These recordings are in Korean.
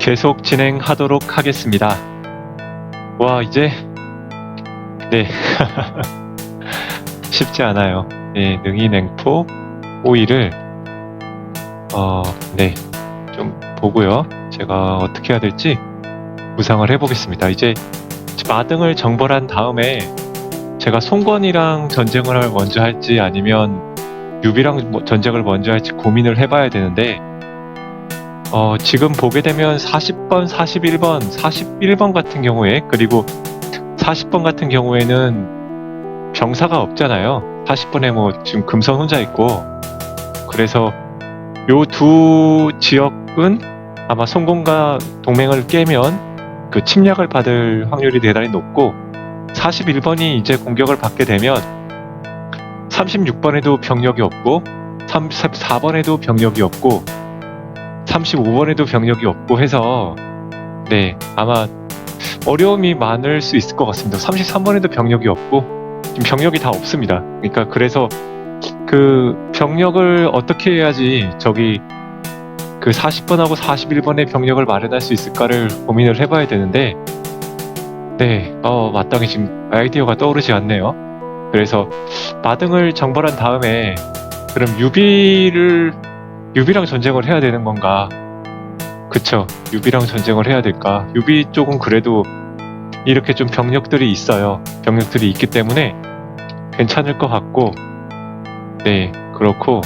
계속 진행하도록 하겠습니다. 와, 이제, 네. 쉽지 않아요. 네, 능이 냉포 오이를, 어, 네. 좀 보고요. 제가 어떻게 해야 될지 구상을 해보겠습니다. 이제 마등을 정벌한 다음에 제가 송건이랑 전쟁을 먼저 할지 아니면 유비랑 뭐- 전쟁을 먼저 할지 고민을 해봐야 되는데 어, 지금 보게 되면 40번, 41번, 41번 같은 경우에 그리고 40번 같은 경우에는 병사가 없잖아요. 40번에 뭐 지금 금선 혼자 있고 그래서 요 두 지역은 아마 송건과 동맹을 깨면 그 침략을 받을 확률이 대단히 높고 41번이 이제 공격을 받게 되면 36번에도 병력이 없고 34번에도 병력이 없고 35번에도 병력이 없고 해서 네 아마 어려움이 많을 수 있을 것 같습니다. 33번에도 병력이 없고 지금 병력이 다 없습니다. 그러니까 그래서 그 병력을 어떻게 해야지 저기 그 40번하고 41번의 병력을 마련할 수 있을까를 고민을 해봐야 되는데 네, 어, 마땅히 지금 아이디어가 떠오르지 않네요. 그래서 마등을 정벌한 다음에 그럼 유비를 유비랑 전쟁을 해야 되는 건가? 그쵸. 유비랑 전쟁을 해야 될까? 유비 쪽은 그래도 이렇게 좀 병력들이 있어요. 병력들이 있기 때문에 괜찮을 것 같고, 네, 그렇고,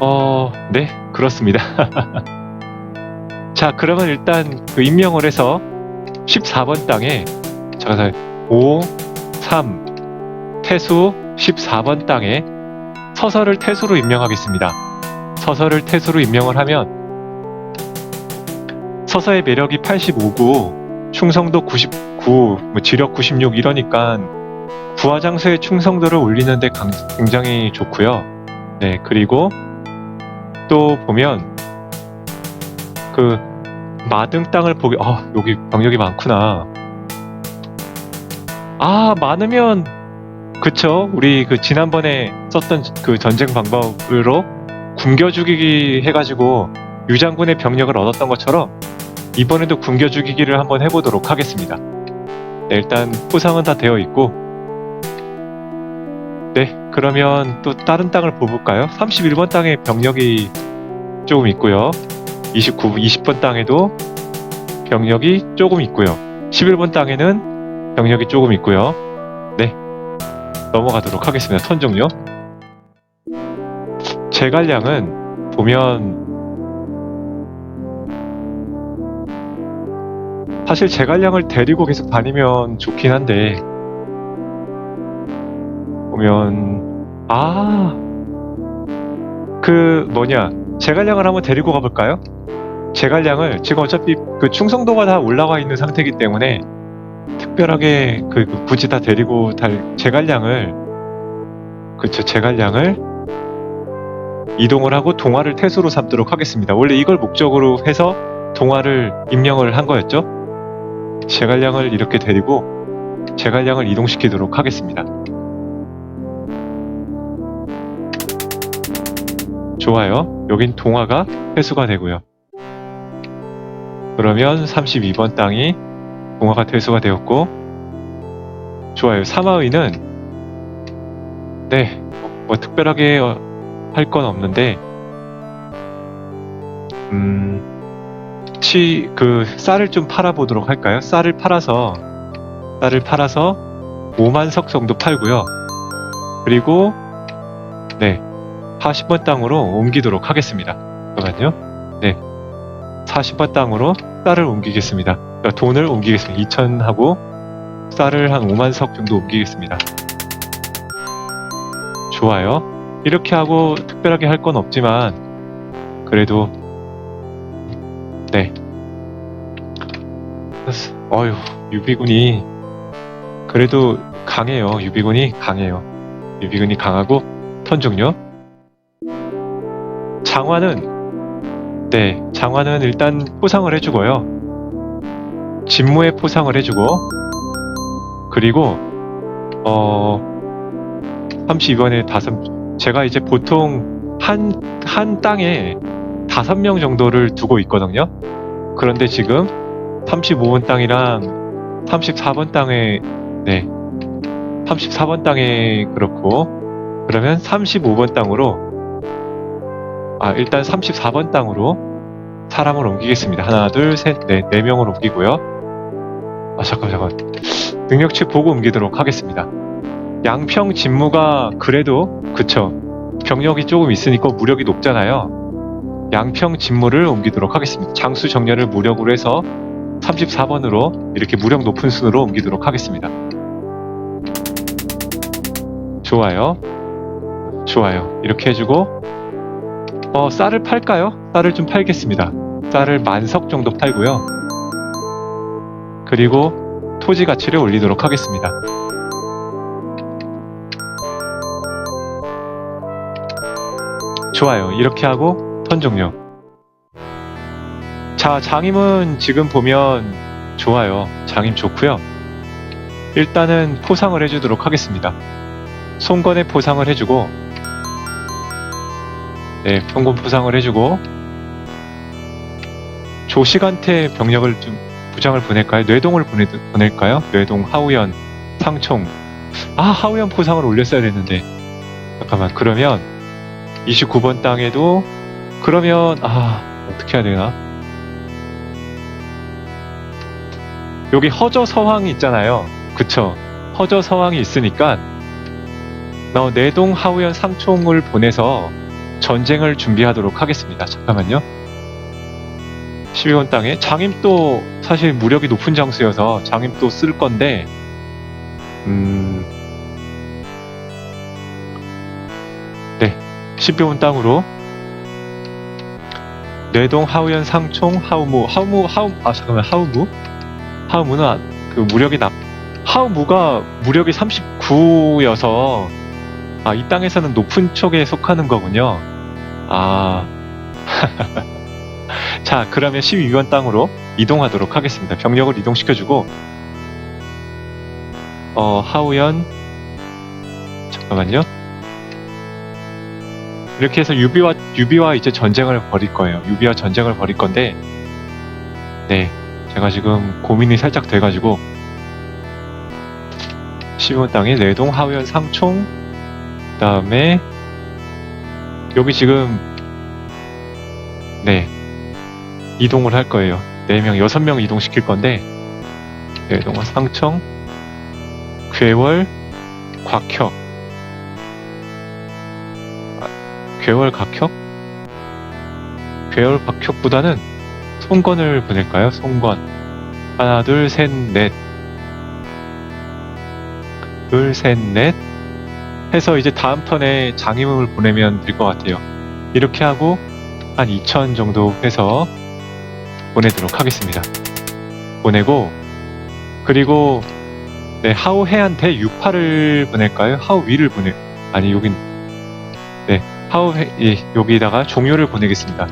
어, 네, 그렇습니다. 자, 그러면 일단 그 임명을 해서 14번 땅에, 잠깐, 5, 3, 태수 14번 땅에 서서를 태수로 임명하겠습니다. 서서를 태수로 임명을 하면 서서의 매력이 85구, 충성도 99, 뭐 지력 96 이러니까 부하장수의 충성도를 올리는데 강- 굉장히 좋고요. 네, 그리고 또 보면 그 마등 땅을 보게, 아 여기 병력이 많구나. 아 많으면 그쵸? 우리 그 지난번에 썼던 그 전쟁 방법으로 굶겨 죽이기 해가지고 유장군의 병력을 얻었던 것처럼 이번에도 굶겨 죽이기를 한번 해보도록 하겠습니다. 네, 일단 포상은 다 되어 있고 네, 그러면 또 다른 땅을 뽑을까요? 31번 땅에 병력이 조금 있고요. 29, 20번 땅에도 병력이 조금 있고요. 11번 땅에는 병력이 조금 있고요. 네, 넘어가도록 하겠습니다. 턴 종료. 제갈량은 보면 사실 제갈량을 데리고 계속 다니면 좋긴 한데 보면 아 그 뭐냐 제갈량을 한번 데리고 가볼까요? 제갈량을 지금 어차피 그 충성도가 다 올라와 있는 상태이기 때문에 특별하게 그, 그 굳이 다 데리고 달 제갈량을 그쵸 제갈량을 이동을 하고 동화를 태수로 삼도록 하겠습니다. 원래 이걸 목적으로 해서 동화를 임명을 한 거였죠. 제갈량을 이렇게 데리고 제갈량을 이동시키도록 하겠습니다. 좋아요. 여긴 동화가 회수가 되고요. 그러면 32번 땅이 동화가 퇴수가 되었고 좋아요. 사마의는 네, 뭐, 뭐 특별하게 할 건 없는데 음, 치, 그 쌀을 좀 팔아 보도록 할까요? 쌀을 팔아서 쌀을 팔아서 5만 석 정도 팔고요. 그리고 네, 40번 땅으로 옮기도록 하겠습니다. 잠깐만요. 네, 40번 땅으로 쌀을 옮기겠습니다. 그러니까 돈을 옮기겠습니다. 2천 하고 쌀을 한 5만 석 정도 옮기겠습니다. 좋아요. 이렇게 하고 특별하게 할 건 없지만 그래도 네. 어휴 유비군이 그래도 강해요. 유비군이 강해요. 유비군이 강하고 턴 종료. 장화는 네 장화는 일단 포상을 해주고요. 진무에 포상을 해주고 그리고 어 32번에 다섯 제가 이제 보통 한 한 땅에 다섯 명 정도를 두고 있거든요. 그런데 지금 35번 땅이랑 34번 땅에 네 34번 땅에 그렇고 그러면 35번 땅으로 아 일단 34번 땅으로 사람을 옮기겠습니다. 하나 둘 셋 넷네 네 명을 옮기고요. 아 잠깐 잠깐 능력치 보고 옮기도록 하겠습니다. 양평 진무가 그래도 그쵸 병력이 조금 있으니까 무력이 높잖아요. 양평 진무를 옮기도록 하겠습니다. 장수 정렬을 무력으로 해서 34번으로 이렇게 무력 높은 순으로 옮기도록 하겠습니다. 좋아요. 좋아요. 이렇게 해주고 어 쌀을 팔까요? 쌀을 좀 팔겠습니다. 쌀을 만석 정도 팔고요. 그리고 토지 가치를 올리도록 하겠습니다. 좋아요. 이렇게 하고 턴 종료. 자, 장임은 지금 보면 좋아요. 장임 좋고요. 일단은 포상을 해주도록 하겠습니다. 송건에 포상을 해주고 네, 평곤 포상을 해주고 조식한테 병력을 좀 부장을 보낼까요? 뇌동을 보내, 보낼까요? 뇌동, 하우연, 상총 아 하우연 포상을 올렸어야 됐는데 잠깐만 그러면 29번 땅에도 그러면 아 어떻게 해야 되나? 여기 허저 서황이 있잖아요. 그쵸? 허저 서황이 있으니까 어, 내동 하우연 상총을 보내서 전쟁을 준비하도록 하겠습니다. 잠깐만요. 12번 땅에 장임도 사실 무력이 높은 장수여서 장임도 쓸 건데 음... 네 12번 땅으로 뇌동 하우연 상총 하우무 하우무 하우 아 잠깐만 하우무 하우무는 아- 그 무력이 납 하우무가 무력이 39여서 아 이 땅에서는 높은 쪽에 속하는 거군요 아 자, 그러면 12번 땅으로 이동하도록 하겠습니다. 병력을 이동시켜주고, 어, 하우연, 잠깐만요. 이렇게 해서 유비와, 유비와 이제 전쟁을 벌일 거예요. 유비와 전쟁을 벌일 건데, 네. 제가 지금 고민이 살짝 돼가지고, 12번 땅에 내동, 하우연, 상총, 그 다음에, 여기 지금, 네. 이동을 할 거예요. 4명, 6명 이동시킬 건데, 네, 동안 상청, 괴월, 곽혁. 괴월, 곽혁? 괴월, 곽혁보다는 송건을 보낼까요? 송건. 하나, 둘, 셋, 넷. 둘, 셋, 넷. 해서 이제 다음 턴에 장임을 보내면 될 것 같아요. 이렇게 하고, 한 2천 정도 해서 보내도록 하겠습니다. 보내고 그리고 네, 하우 해한테 6파를 보낼까요? 하우 위를 보내 아니 여긴 네 해 예, 여기다가 종료를 보내겠습니다.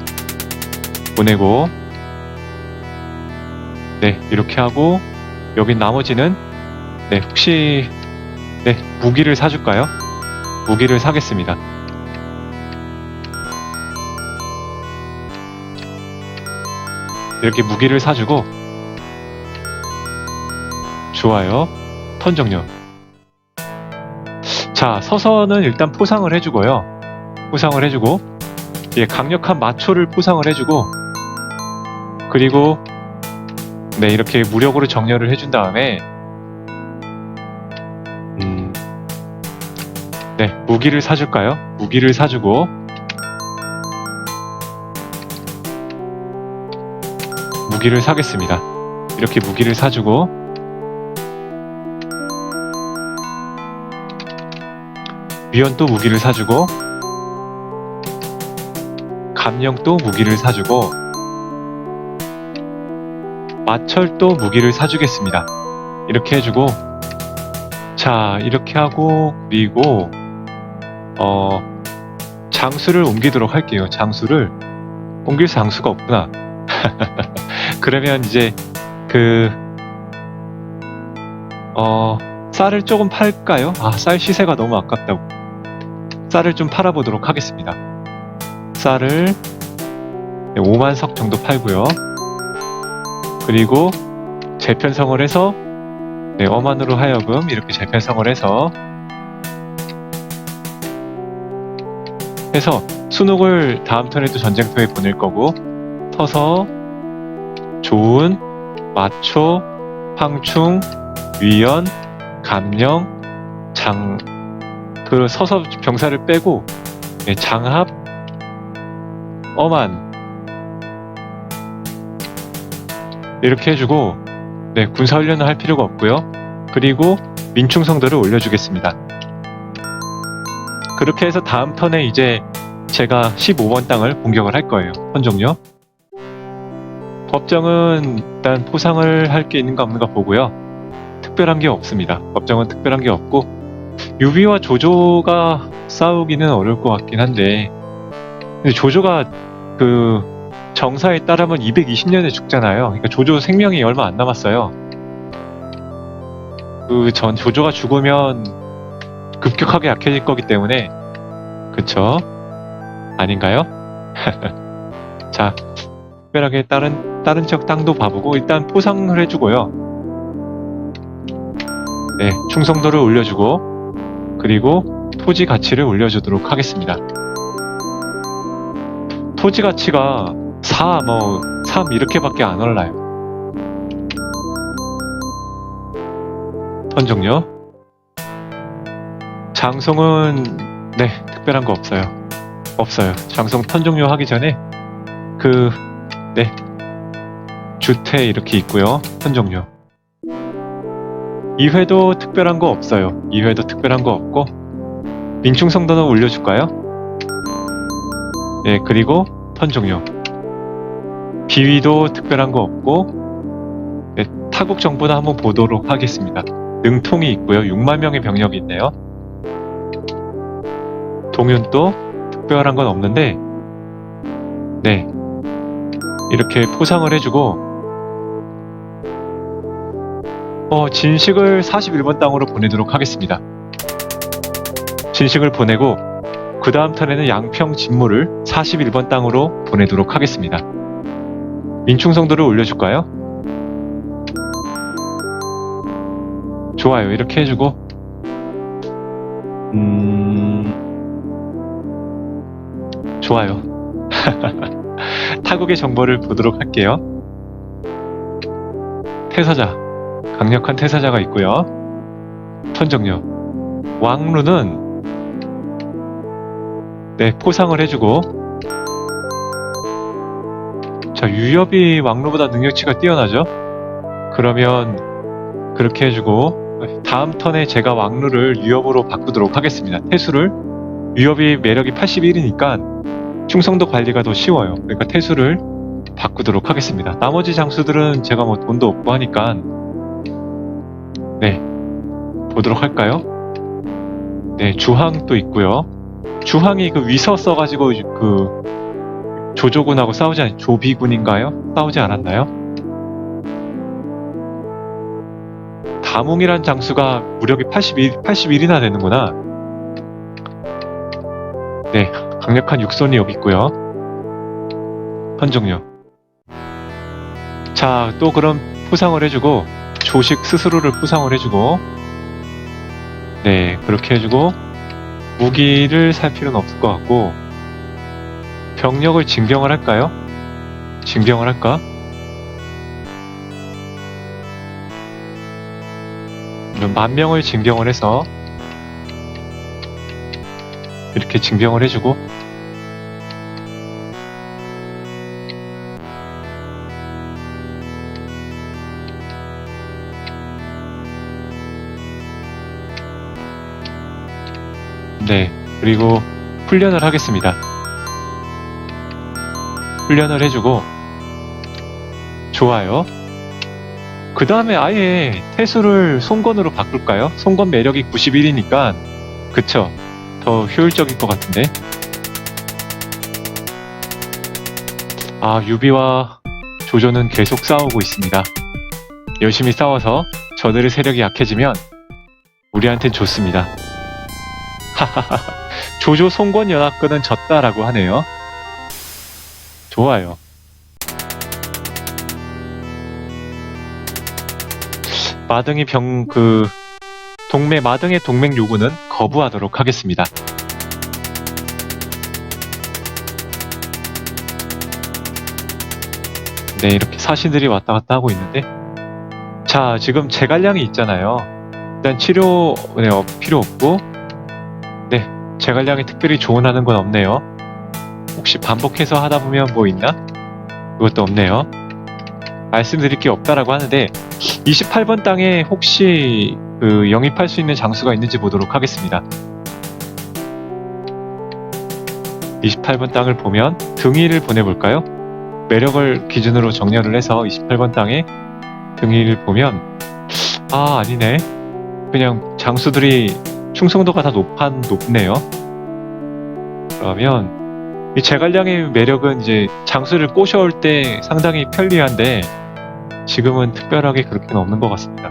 보내고 네 이렇게 하고 여기 나머지는 네 혹시 네 무기를 사줄까요? 무기를 사겠습니다. 이렇게 무기를 사주고 좋아요 턴 종료 자 서서는 일단 포상을 해주고요 포상을 해주고 예, 강력한 마초를 포상을 해주고 그리고 네 이렇게 무력으로 정렬을 해준 다음에 음, 네 무기를 사줄까요 무기를 사주고 무기를 사겠습니다. 이렇게 무기를 사주고 위원 또 무기를 사주고 감령 또 무기를 사주고 마철 또 무기를 사주겠습니다. 이렇게 해주고 자 이렇게 하고 그리고 어 장수를 옮기도록 할게요. 장수를 옮길 장수가 없구나. 그러면 이제 그 어, 쌀을 조금 팔까요? 아, 쌀 시세가 너무 아깝다고. 쌀을 좀 팔아보도록 하겠습니다. 쌀을 5만 석 정도 팔고요. 그리고 재편성을 해서 네, 어만으로 하여금 이렇게 재편성을 해서 해서 순옥을 다음 턴에도 전쟁터에 보낼 거고 서서 조은, 마초, 황충, 위연, 감령, 장, 그 서서 병사를 빼고 네, 장합, 어만 이렇게 해주고 네, 군사 훈련을 할 필요가 없고요. 그리고 민충성도를 올려주겠습니다. 그렇게 해서 다음 턴에 이제 제가 15번 땅을 공격을 할 거예요. 턴 종료. 법정은 일단 포상을 할 게 있는가 없는가 보고요. 특별한 게 없습니다. 법정은 특별한 게 없고 유비와 조조가 싸우기는 어려울 것 같긴 한데 근데 조조가 그 정사에 따르면 220년에 죽잖아요. 그러니까 조조 생명이 얼마 안 남았어요. 그 전 조조가 죽으면 급격하게 약해질 거기 때문에 그쵸? 아닌가요? 자, 특별하게 다른 다른 지역 땅도 봐보고 일단 포상을 해주고요. 네, 충성도를 올려주고 그리고 토지 가치를 올려주도록 하겠습니다. 토지 가치가 4, 뭐, 3 이렇게밖에 안 올라요. 턴 종료. 장송은, 네, 특별한 거 없어요. 없어요. 장송 턴 종료 하기 전에, 그, 네. 주태 이렇게 있고요. 턴 종료. 2회도 특별한 거 없어요. 2회도 특별한 거 없고, 민충성도는 올려줄까요? 네, 그리고 턴 종료. 비위도 특별한 거 없고 네, 타국 정보도 한번 보도록 하겠습니다. 능통이 있고요. 6만 명의 병력이 있네요. 동윤도 특별한 건 없는데 네 이렇게 포상을 해주고 어, 진식을 41번 땅으로 보내도록 하겠습니다. 진식을 보내고 그 다음 턴에는 양평 진무를 41번 땅으로 보내도록 하겠습니다. 민충성도를 올려줄까요? 좋아요. 이렇게 해주고 음... 좋아요. 타국의 정보를 보도록 할게요. 태사자 강력한 태사자가 있고요. 천정력 왕루는 네 포상을 해주고 자, 유협이 왕로보다 능력치가 뛰어나죠? 그러면 그렇게 해주고 다음 턴에 제가 왕루를 유협으로 바꾸도록 하겠습니다. 태수를 유협이 매력이 81이니까 충성도 관리가 더 쉬워요. 그러니까 태수를 바꾸도록 하겠습니다. 나머지 장수들은 제가 뭐 돈도 없고 하니까 네 보도록 할까요? 네 주항도 있고요. 주항이 그 위서 써가지고 그 조조군하고 싸우지 않, 조비군인가요? 싸우지 않았나요? 다몽이란 장수가 무력이 81, 81이나 되는구나. 네, 강력한 육손이 여기 있고요. 헌정력. 자, 또 그럼 포상을 해주고, 조식 스스로를 포상을 해주고, 네, 그렇게 해주고, 무기를 살 필요는 없을 것 같고, 병력을 징병을 할까요? 징병을 할까? 만 명을 징병을 해서 이렇게 징병을 해주고 그리고 훈련을 하겠습니다. 훈련을 해주고 좋아요. 그 다음에 아예 태수를 송건으로 바꿀까요? 송건 매력이 91이니까 그쵸? 더 효율적일 것 같은데 아 유비와 조조는 계속 싸우고 있습니다. 열심히 싸워서 저들의 세력이 약해지면 우리한텐 좋습니다. 하하하 조조 송건 연합군은 졌다라고 하네요. 좋아요. 마등이 병 그 동맹 마등의 동맹 요구는 거부하도록 하겠습니다. 네, 이렇게 사신들이 왔다 갔다 하고 있는데 자, 지금 제갈량이 있잖아요. 일단 치료 네, 어, 필요 없고 네, 제갈량이 특별히 조언하는 건 없네요. 혹시 반복해서 하다 보면 뭐 있나? 그것도 없네요. 말씀드릴 게 없다라고 하는데 28번 땅에 혹시 그 영입할 수 있는 장수가 있는지 보도록 하겠습니다. 28번 땅을 보면 등위를 보내볼까요? 매력을 기준으로 정렬을 해서 28번 땅에 등위를 보면 아 아니네 그냥 장수들이 충성도가 다 높한 높네요. 그러면 이 제갈량의 매력은 이제 장수를 꼬셔올 때 상당히 편리한데 지금은 특별하게 그렇게는 없는 것 같습니다.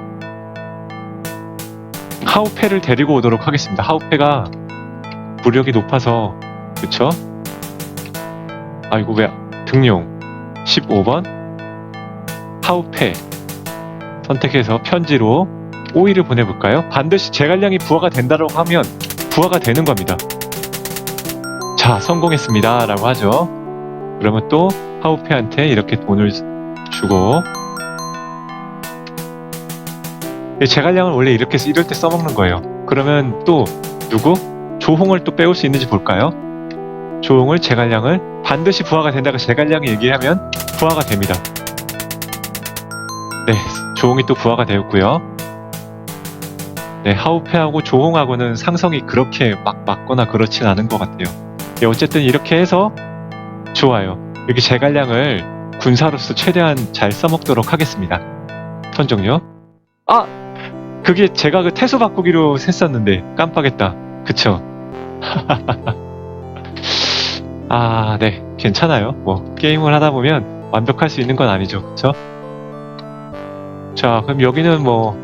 하우페를 데리고 오도록 하겠습니다. 하우페가 부력이 높아서 그쵸? 아이고 왜 등용 15번 하우페 선택해서 편지로 오이를 보내볼까요? 반드시 제갈량이 부하가 된다고 하면 부하가 되는 겁니다. 자 성공했습니다 라고 하죠. 그러면 또 하우페한테 이렇게 돈을 주고 이 제갈량을 원래 이렇게 이럴 때 써먹는 거예요. 그러면 또 누구? 조홍을 또 빼올 수 있는지 볼까요? 조홍을 제갈량을 반드시 부하가 된다고 제갈량이 얘기하면 부하가 됩니다. 네, 조홍이 또 부하가 되었고요. 네, 하우페하고 조홍하고는 상성이 그렇게 막 맞거나 그렇진 않은 것 같아요. 네, 어쨌든 이렇게 해서 좋아요. 여기 제갈량을 군사로서 최대한 잘 써먹도록 하겠습니다. 턴 종료. 아! 그게 제가 그 태수 바꾸기로 했었는데 깜빡했다. 그쵸? 아, 네. 괜찮아요. 뭐, 게임을 하다 보면 완벽할 수 있는 건 아니죠. 그쵸? 자, 그럼 여기는 뭐,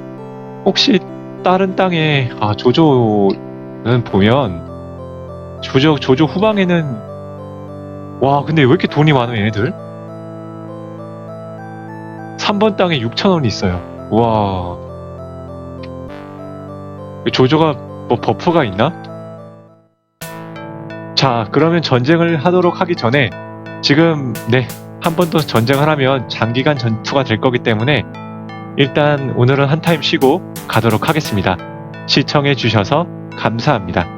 혹시 다른 땅에, 아, 조조는 보면, 조조, 조조 후방에는, 와, 근데 왜 이렇게 돈이 많아, 얘네들? 3번 땅에 6천원이 있어요. 와. 조조가 뭐 버프가 있나? 자, 그러면 전쟁을 하도록 하기 전에 지금 네, 한 번 더 전쟁을 하면 장기간 전투가 될 거기 때문에 일단 오늘은 한 타임 쉬고 가도록 하겠습니다. 시청해 주셔서 감사합니다.